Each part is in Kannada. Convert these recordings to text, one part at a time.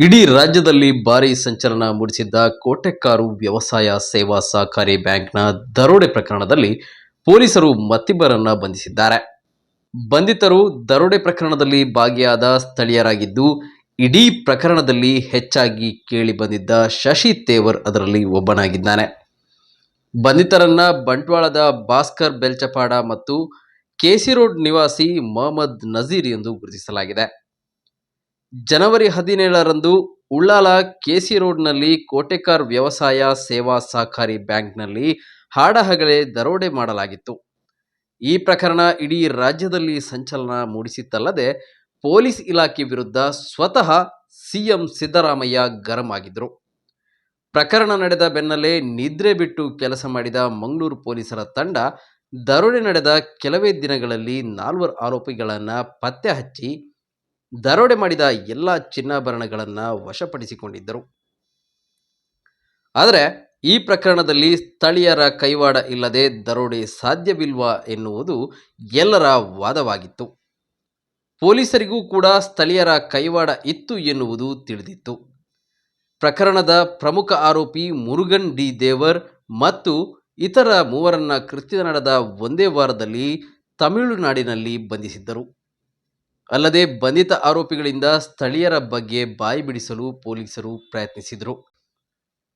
ಇಡೀ ರಾಜ್ಯದಲ್ಲಿ ಭಾರಿ ಸಂಚಲನ ಮೂಡಿಸಿದ್ದ ಕೋಟೆಕ್ಕಾರು ವ್ಯವಸಾಯ ಸೇವಾ ಸಹಕಾರಿ ಬ್ಯಾಂಕ್ನ ದರೋಡೆ ಪ್ರಕರಣದಲ್ಲಿ ಪೊಲೀಸರು ಮತ್ತಿಬ್ಬರನ್ನ ಬಂಧಿಸಿದ್ದಾರೆ. ಬಂಧಿತರು ದರೋಡೆ ಪ್ರಕರಣದಲ್ಲಿ ಭಾಗಿಯಾದ ಸ್ಥಳೀಯರಾಗಿದ್ದು, ಇಡೀ ಪ್ರಕರಣದಲ್ಲಿ ಹೆಚ್ಚಾಗಿ ಕೇಳಿ ಬಂದಿದ್ದ ಶಶಿ ತೇವರ್ ಅದರಲ್ಲಿ ಒಬ್ಬನಾಗಿದ್ದಾನೆ. ಬಂಧಿತರನ್ನ ಬಂಟ್ವಾಳದ ಭಾಸ್ಕರ್ ಬೆಲ್ಚಪಾಡ ಮತ್ತು ಕೆಸಿ ರೋಡ್ ನಿವಾಸಿ ಮೊಹಮ್ಮದ್ ನಜೀರ್ ಎಂದು ಗುರುತಿಸಲಾಗಿದೆ. ಜನವರಿ ಹದಿನೇಳರಂದು ಉಳ್ಳಾಲ ಕೆಸಿ ರೋಡ್ನಲ್ಲಿ ಕೋಟೆಕಾರ್ ವ್ಯವಸಾಯ ಸೇವಾ ಸಹಕಾರಿ ಬ್ಯಾಂಕ್ನಲ್ಲಿ ಹಾಡಹಗಲೇ ದರೋಡೆ ಮಾಡಲಾಗಿತ್ತು. ಈ ಪ್ರಕರಣ ಇಡೀ ರಾಜ್ಯದಲ್ಲಿ ಸಂಚಲನ ಮೂಡಿಸಿತ್ತಲ್ಲದೆ ಪೊಲೀಸ್ ಇಲಾಖೆ ವಿರುದ್ಧ ಸ್ವತಃ ಸಿಎಂ ಸಿದ್ದರಾಮಯ್ಯ ಗರಂ ಆಗಿದ್ರು. ಪ್ರಕರಣ ನಡೆದ ಬೆನ್ನಲ್ಲೇ ನಿದ್ರೆ ಬಿಟ್ಟು ಕೆಲಸ ಮಾಡಿದ ಮಂಗಳೂರು ಪೊಲೀಸರ ತಂಡ ದರೋಡೆ ನಡೆದ ಕೆಲವೇ ದಿನಗಳಲ್ಲಿ ನಾಲ್ವರು ಆರೋಪಿಗಳನ್ನು ಪತ್ತೆ ಹಚ್ಚಿ ದರೋಡೆ ಮಾಡಿದ ಎಲ್ಲ ಚಿನ್ನಾಭರಣಗಳನ್ನು ವಶಪಡಿಸಿಕೊಂಡಿದ್ದರು. ಆದರೆ ಈ ಪ್ರಕರಣದಲ್ಲಿ ಸ್ಥಳೀಯರ ಕೈವಾಡ ಇಲ್ಲದೆ ದರೋಡೆ ಸಾಧ್ಯವಿಲ್ವಾ ಎನ್ನುವುದು ಎಲ್ಲರ ವಾದವಾಗಿತ್ತು. ಪೊಲೀಸರಿಗೂ ಕೂಡ ಸ್ಥಳೀಯರ ಕೈವಾಡ ಇತ್ತು ಎನ್ನುವುದು ತಿಳಿದಿತ್ತು. ಪ್ರಕರಣದ ಪ್ರಮುಖ ಆರೋಪಿ ಮುರುಗನ್ ಡಿ ದೇವರ್ ಮತ್ತು ಇತರ ಮೂವರನ್ನ ಕೃತ್ಯ ನಡೆದ ಒಂದೇ ವಾರದಲ್ಲಿ ತಮಿಳುನಾಡಿನಲ್ಲಿ ಬಂಧಿಸಿದ್ದರು. ಅಲ್ಲದೆ ಬಂಧಿತ ಆರೋಪಿಗಳಿಂದ ಸ್ಥಳೀಯರ ಬಗ್ಗೆ ಬಾಯಿ ಬಿಡಿಸಲು ಪೊಲೀಸರು ಪ್ರಯತ್ನಿಸಿದರು.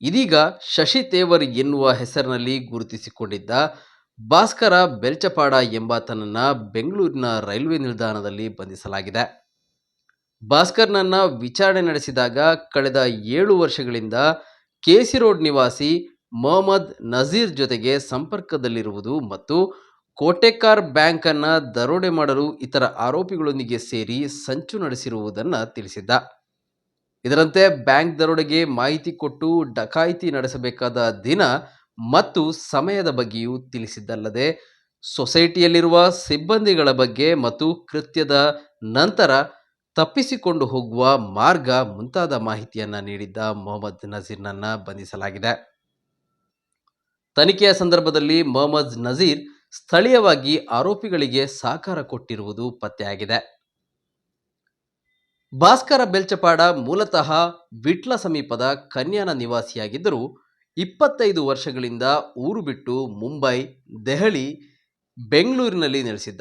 ಇದೀಗ ಶಶಿ ತೇವರ್ ಎನ್ನುವ ಹೆಸರಿನಲ್ಲಿ ಗುರುತಿಸಿಕೊಂಡಿದ್ದ ಭಾಸ್ಕರ ಬೆಲ್ಚಪಾಡ ಎಂಬಾತನನ್ನ ಬೆಂಗಳೂರಿನ ರೈಲ್ವೆ ನಿಲ್ದಾಣದಲ್ಲಿ ಬಂಧಿಸಲಾಗಿದೆ. ಭಾಸ್ಕರ್ನನ್ನ ವಿಚಾರಣೆ ನಡೆಸಿದಾಗ ಕಳೆದ ಏಳು ವರ್ಷಗಳಿಂದ ಕೆಸಿ ರೋಡ್ ನಿವಾಸಿ ಮೊಹಮ್ಮದ್ ನಜೀರ್ ಜೊತೆಗೆ ಸಂಪರ್ಕದಲ್ಲಿರುವುದು ಮತ್ತು ಕೋಟೆಕಾರ್ ಬ್ಯಾಂಕ್ ಅನ್ನ ದರೋಡೆ ಮಾಡಲು ಇತರ ಆರೋಪಿಗಳೊಂದಿಗೆ ಸೇರಿ ಸಂಚು ನಡೆಸಿರುವುದನ್ನು ತಿಳಿಸಿದ್ದ. ಇದರಂತೆ ಬ್ಯಾಂಕ್ ದರೋಡೆಗೆ ಮಾಹಿತಿ ಕೊಟ್ಟು ಡಕಾಯಿತಿ ನಡೆಸಬೇಕಾದ ದಿನ ಮತ್ತು ಸಮಯದ ಬಗ್ಗೆಯೂ ತಿಳಿಸಿದ್ದಲ್ಲದೆ, ಸೊಸೈಟಿಯಲ್ಲಿರುವ ಸಿಬ್ಬಂದಿಗಳ ಬಗ್ಗೆ ಮತ್ತು ಕೃತ್ಯದ ನಂತರ ತಪ್ಪಿಸಿಕೊಂಡು ಹೋಗುವ ಮಾರ್ಗ ಮುಂತಾದ ಮಾಹಿತಿಯನ್ನು ನೀಡಿದ್ದ ಮೊಹಮ್ಮದ್ ನಜೀರ್ನನ್ನ ಬಂಧಿಸಲಾಗಿದೆ. ತನಿಖೆಯ ಸಂದರ್ಭದಲ್ಲಿ ಮೊಹಮ್ಮದ್ ನಜೀರ್ ಸ್ಥಳೀಯವಾಗಿ ಆರೋಪಿಗಳಿಗೆ ಸಹಕಾರ ಕೊಟ್ಟಿರುವುದು ಪತ್ತೆಯಾಗಿದೆ. ಭಾಸ್ಕರ ಬೆಲ್ಚಪಾಡ ಮೂಲತಃ ವಿಟ್ಲ ಸಮೀಪದ ಕನ್ಯಾನ ನಿವಾಸಿಯಾಗಿದ್ದರೂ ಇಪ್ಪತ್ತೈದು ವರ್ಷಗಳಿಂದ ಊರು ಬಿಟ್ಟು ಮುಂಬೈ, ದೆಹಲಿ, ಬೆಂಗಳೂರಿನಲ್ಲಿ ನೆಲೆಸಿದ್ದ.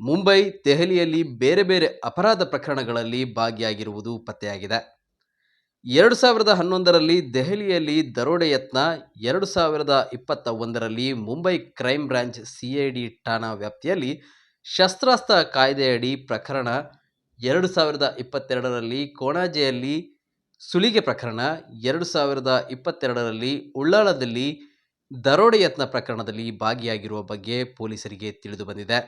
ಮುಂಬೈ, ದೆಹಲಿಯಲ್ಲಿ ಬೇರೆ ಬೇರೆ ಅಪರಾಧ ಪ್ರಕರಣಗಳಲ್ಲಿ ಭಾಗಿಯಾಗಿರುವುದು ಪತ್ತೆಯಾಗಿದೆ. ಎರಡು ಸಾವಿರದ ಹನ್ನೊಂದರಲ್ಲಿ ದೆಹಲಿಯಲ್ಲಿ ದರೋಡೆ ಯತ್ನ, ಎರಡು ಸಾವಿರದ ಇಪ್ಪತ್ತ ಒಂದರಲ್ಲಿ Mumbai crime branch C I D ಠಾಣಾ ವ್ಯಾಪ್ತಿಯಲ್ಲಿ ಶಸ್ತ್ರಾಸ್ತ್ರ ಕಾಯ್ದೆಯಡಿ ಪ್ರಕರಣ, ಎರಡು ಸಾವಿರದ ಇಪ್ಪತ್ತೆರಡರಲ್ಲಿ ಕೋಣಾಜೆಯಲ್ಲಿ ಸುಲಿಗೆ ಪ್ರಕರಣ, ಎರಡು ಸಾವಿರದ ಇಪ್ಪತ್ತೆರಡರಲ್ಲಿ ಉಳ್ಳಾಳದಲ್ಲಿ ದರೋಡೆ ಯತ್ನ ಪ್ರಕರಣದಲ್ಲಿ ಭಾಗಿಯಾಗಿರುವ ಬಗ್ಗೆ ಪೊಲೀಸರಿಗೆ ತಿಳಿದು ಬಂದಿದೆ.